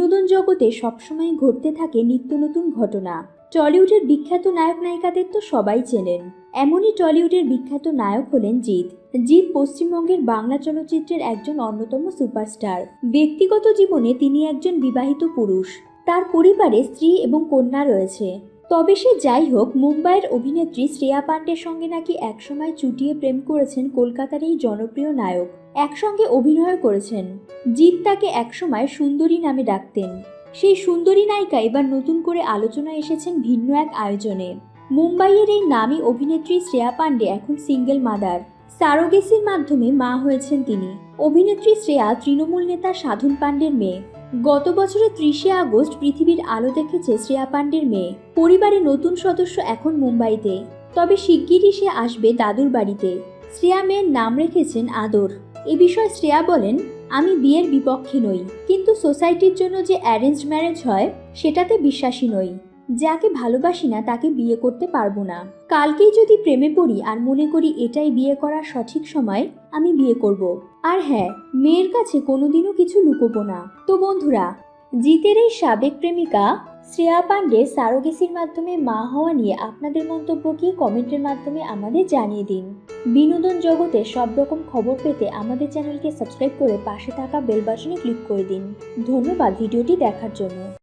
বিনোদন জগতে সবসময় ঘটতে থাকে নিত্য নতুন ঘটনা। টলিউডের বিখ্যাত নায়ক নায়িকাদের তো সবাই চেনেন। এমনই টলিউডের বিখ্যাত নায়ক হলেন জিৎ। জিৎ পশ্চিমবঙ্গের বাংলা চলচ্চিত্রের একজন অন্যতম সুপারস্টার। ব্যক্তিগত জীবনে তিনি একজন বিবাহিত পুরুষ। তার পরিবারে স্ত্রী এবং কন্যা রয়েছে। তবে সে যাই হোক, মুম্বাইয়ের অভিনেত্রী শ্রেয়া পান্ডের সঙ্গে নাকি একসময় চুটিয়ে প্রেম করেছেন কলকাতার এই জনপ্রিয় নায়ক। একসঙ্গে অভিনয় করেছেন। জিৎ তাকে একসময় সুন্দরী নামে ডাকতেন। সেই সুন্দরী নায়িকা এবার নতুন করে আলোচনায় এসেছেন ভিন্ন এক আয়োজনে। মুম্বাইয়ের এই নামী অভিনেত্রী শ্রেয়া পান্ডে এখন সিঙ্গেল মাদার। সারোগেসির মাধ্যমে মা হয়েছেন তিনি। অভিনেত্রী শ্রেয়া তৃণমূল নেতা সাধন পান্ডের মেয়ে। গত বছরের ত্রিশে আগস্ট পৃথিবীর আলো দেখেছে শ্রেয়া পাণ্ডের মেয়ে। পরিবারের নতুন সদস্য এখন মুম্বাইতে। তবে শিগগিরই সে আসবে দাদুর বাড়িতে। শ্রেয়া মেয়ের নাম রেখেছেন আদর। এ বিষয়ে শ্রেয়া বলেন, আমি বিয়ের বিপক্ষে নই। কিন্তু সোসাইটির জন্য যে অ্যারেঞ্জ ম্যারেজ হয়, সেটাতে বিশ্বাসী নই। যাকে ভালোবাসি না তাকে বিয়ে করতে পারব না। কালকেই যদি প্রেমে পড়ি আর মনে করি এটাই বিয়ে করার সঠিক সময়, আমি বিয়ে করব। আর হ্যাঁ মেয়ের কাছে কোনোদিনও কিছু লুকোবো না। তো বন্ধুরা, জিতের এই সাবেক প্রেমিকা শ্রেয়া পাণ্ডে সারোগেসির মাধ্যমে মা হওয়া নিয়ে আপনাদের মন্তব্য কি কমেন্টের মাধ্যমে আমাদের জানিয়ে দিন। বিনোদন জগতে সব রকম খবর পেতে আমাদের চ্যানেলকে সাবস্ক্রাইব করে পাশে থাকা বেল বাটনে ক্লিক করে দিন। ধন্যবাদ ভিডিওটি দেখার জন্য।